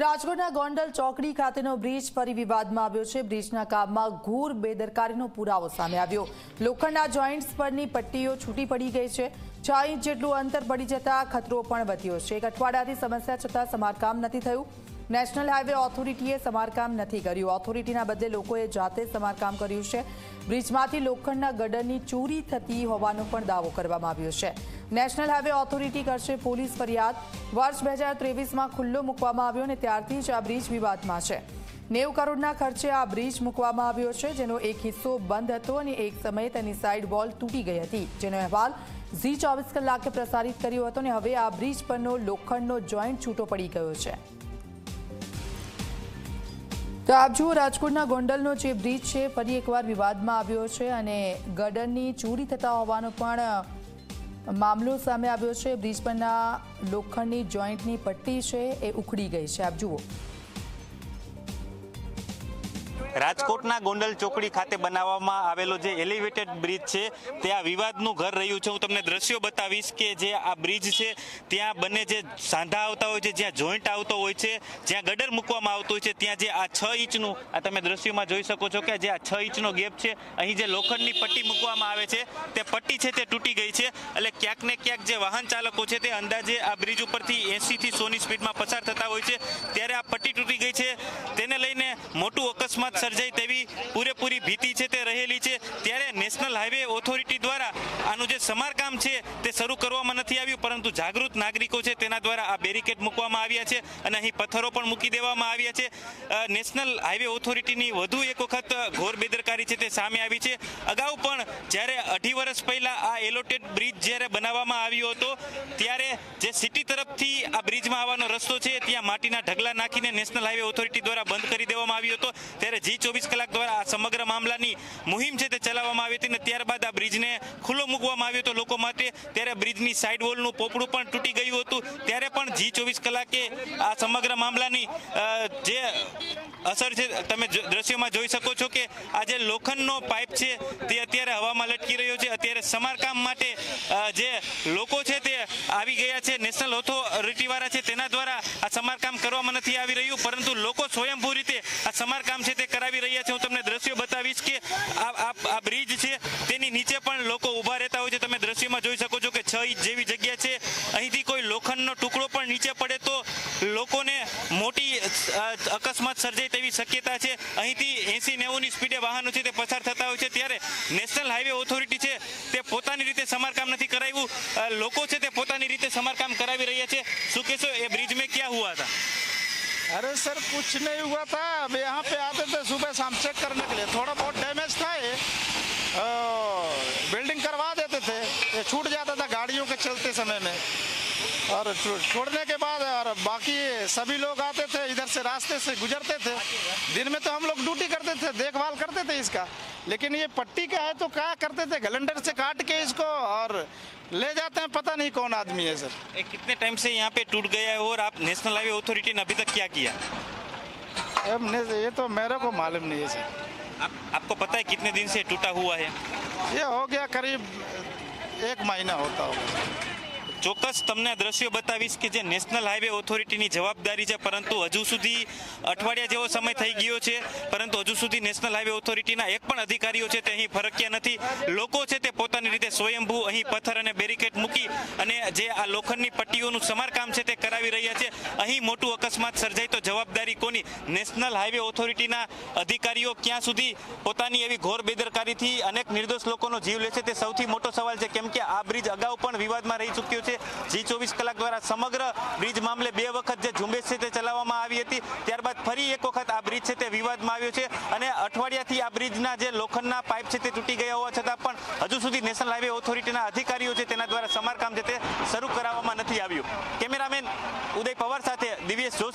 રાજકોટના ગોંડલ ચોકડી ખાતેનો બ્રિજ ફરી વિવાદમાં આવ્યો છે. બ્રિજના કામમાં ઘોર બેદરકારીનો પુરાવો સામે આવ્યો. લોખંડના જોઈન્ટ્સ પરની પટ્ટીઓ છૂટી પડી ગઈ છે. છ ઇંચ જેટલું અંતર પડી જતા ખતરો પણ વધ્યો છે. એક અઠવાડિયાથી સમસ્યા છતાં સમારકામ નથી થયું. નેશનલ હાઈવે ઓથોરિટીએ સમારકામ નથી કર્યું. ઓથોરિટીના બદલે લોકોએ જાતે સમારકામ કર્યું છે. બ્રિજમાંથી લોખંડના ગડરની ચોરી થતી હોવાનો પણ દાવો કરવામાં આવ્યો છે. નેશનલ હાઈવે ઓથોરિટી કરશે પોલીસ ફરિયાદ. વર્ષ બે હજાર ત્રેવીસમાં ખુલ્લો મૂકવામાં આવ્યો અને ત્યારથી જ આ બ્રિજ વિવાદમાં છે. નેવું કરોડના ખર્ચે આ બ્રિજ મૂકવામાં આવ્યો છે, જેનો એક હિસ્સો બંધ હતો અને એક સમયે તેની સાઇડ વોલ તૂટી ગઈ હતી. જેનો અહેવાલ ઝી ચોવીસ કલાકે પ્રસારિત કર્યો હતો અને હવે આ બ્રિજ પરનો લોખંડનો જોઈન્ટ છૂટો પડી ગયો છે. તો આપ જુઓ, રાજકોટના ગોંડલનો જે બ્રિજ છે, ફરી એકવાર વિવાદમાં આવ્યો છે અને ગડરની ચોરી થતા હોવાનો પણ મામલો સામે આવ્યો છે. બ્રિજ પરના લોખંડની જોઈન્ટની પટ્ટી છે, એ ઉખડી ગઈ છે. આપ જુઓ. રાજકોટના ગોંડલ ચોકડી ખાતે બનાવવામાં આવેલો જે એલિવેટેડ બ્રિજ છે તે આ વિવાદનું ઘર રહ્યું છે. હું તમને દ્રશ્યો બતાવીશ કે જે આ બ્રિજ છે, ત્યાં બંને જે સાંધા આવતા હોય છે, જ્યાં જોઈન્ટ આવતો હોય છે, જ્યાં ગડર મૂકવામાં આવતું હોય છે, ત્યાં જે આ છ ઇંચનું, આ તમે દ્રશ્યોમાં જોઈ શકો છો કે જે આ છ ઇંચનો ગેપ છે, અહીં જે લોખંડની પટ્ટી મૂકવામાં આવે છે, તે પટ્ટી છે, તે તૂટી ગઈ છે. એટલે ક્યાંક ને ક્યાંક જે વાહન ચાલકો છે, તે અંદાજે આ બ્રિજ ઉપરથી એંસીથી સોની સ્પીડમાં પસાર થતા હોય છે. ત્યારે આ પટ્ટી તૂટી ગઈ છે. તેને લઈને મોટું અકસ્માત સર્જાય તેવી પૂરેપૂરી ભીતિ છે તે રહેલી છે. ત્યારે નેશનલ હાઈવે ઓથોરિટી દ્વારા આનું જે સમારકામ છે તે શરૂ કરવામાં નથી આવ્યું, પરંતુ જાગૃત નાગરિકો છે તેના દ્વારા આ બેરિકેડ મૂકવામાં આવ્યા છે અને અહીં પથ્થરો પણ મૂકી દેવામાં આવ્યા છે. નેશનલ હાઈવે ઓથોરિટીની વધુ એક વખત ઘોર બેદરકારી છે તે સામે આવી છે. અગાઉ પણ જ્યારે અઢી વર્ષ પહેલાં આ એલોટેડ બ્રિજ જ્યારે બનાવવામાં આવ્યો હતો, ત્યારે જે સિટી તરફથી આ બ્રિજમાં આવવાનો રસ્તો છે, ત્યાં માટીના ઢગલા નાખીને નેશનલ હાઈવે ઓથોરિટી દ્વારા બંધ કરી દેવામાં આવ્યો હતો. ત્યારે જી ચોવીસ કલાક દ્વારા આ સમગ્ર મામલાની મુહિમ છે તે ચલાવવામાં આવી હતી અને ત્યારબાદ આ બ્રિજને ખુલ્લો મૂકવામાં આવ્યો હતો લોકો માટે. ત્યારે બ્રિજની સાઇડ વોલનું પોપડું પણ તૂટી ગયું હતું. ત્યારે પણ જી ચોવીસ કલાકે આ સમગ્ર મામલાની જે અસર છે, તમે જ- દ્રશ્યોમાં જોઈ શકો છો કે આ જે લોખંડનો પાઇપ છે તે અત્યારે હવામાં લટકી રહ્યો છે. અત્યારે સમારકામ માટે જે લોકો છે તે આવી ગયા છે. નેશનલ ઓથોરિટીવાળા છે તેના દ્વારા આ સમારકામ કરવામાં નથી આવી રહ્યું. પરંતુ લોકો સ્વયંભૂ રીતે સમારકામ છે તે કરાવી રહ્યા છે. હું તમને દ્રશ્યો બતાવીશ કે આ આ બ્રિજ છે તેની નીચે પણ લોકો ઊભા રહેતા હોય છે. તમે દ્રશ્યમાં જોઈ શકો છો કે છ ઇંચ જેવી જગ્યા છે. અહીંથી કોઈ લોખંડનો ટુકડો પણ નીચે પડે તો લોકોને મોટી અકસ્માત સર્જાય તેવી શક્યતા છે. અહીંથી એસી નેવુંની સ્પીડે વાહનો છે તે પસાર થતા હોય છે. ત્યારે નેશનલ હાઈવે ઓથોરિટી છે તે પોતાની રીતે સમારકામ નથી કરાવ્યું. લોકો છે તે પોતાની રીતે સમારકામ કરાવી રહ્યા છે. શું કહેશો? એ બ્રિજ મેં ક્યાં હુઆ હતા? अरे सर, कुछ नहीं हुआ था। अब यहाँ पे आते थे सुबह शाम चेक करने के लिए। थोड़ा बहुत डैमेज था ये। बिल्डिंग करवा देते थे। ये छूट जाता था गाड़ियों के चलते समय में। और छोड़ने के बाद और बाकी सभी लोग आते थे इधर से रास्ते से गुजरते थे। दिन में तो हम लोग ड्यूटी करते थे देखभाल करते थे इसका। लेकिन ये पट्टी का है तो क्या करते थे? गलेंडर से काट के इसको और ले जाते हैं पता नहीं कौन आदमी है सर। कितने टाइम से यहाँ पे टूट गया है और आप नेशनल हाईवे अथॉरिटी ने अभी तक क्या किया? अब ये तो मेरे को मालूम नहीं है सर। आप, आपको पता है कितने दिन से टूटा हुआ है? ये हो गया करीब एक महीना होता होगा। ચોક્કસ તમને દ્રશ્યો બતાવીશ કે જે નેશનલ હાઈવે ઓથોરિટીની જવાબદારી છે, પરંતુ હજુ સુધી અઠવાડિયા જેવો સમય થઈ ગયો છે, પરંતુ હજુ સુધી નેશનલ હાઈવે ઓથોરિટીના એક પણ અધિકારીઓ છે તે અહીં ફરક્યા નથી. લોકો છે તે પોતાની રીતે સ્વયંભૂ અહીં પથ્થર અને બેરિકેડ મૂકી અને જે આ લોખંડની પટ્ટીઓનું સમારકામ છે તે કરાવી રહ્યા છે. અહીં મોટું અકસ્માત સર્જાય તો જવાબદારી કોની? નેશનલ હાઈવે ઓથોરિટીના અધિકારીઓ ક્યાં સુધી પોતાની એવી ઘોર બેદરકારીથી અનેક નિર્દોષ લોકોનો જીવ લે છે તે સૌથી મોટો સવાલ છે. કેમ કે આ બ્રિજ અગાઉ પણ વિવાદમાં રહી ચૂક્યો છે. જી ચોવીસ કલાક દ્વારા સમગ્ર બ્રિજ મામલે બે વખત જે ઝુંબેશ છે તે ચલાવવામાં આવી હતી. ત્યારબાદ ફરી એક વખત આ બ્રિજ છે તે વિવાદમાં આવ્યો છે અને અઠવાડિયાથી આ બ્રિજના જે લોખંડના પાઇપ છે તે તૂટી ગયા હોવા છતાં પણ હજુ સુધી નેશનલ હાઈવે ઓથોરિટીના અધિકારીઓ છે તેના દ્વારા સમારકામ છે તે શરૂ કરાવવામાં નથી આવ્યું. કેમેરામેન ઉદય પવાર સાથે દિવ્યેશ જોશી.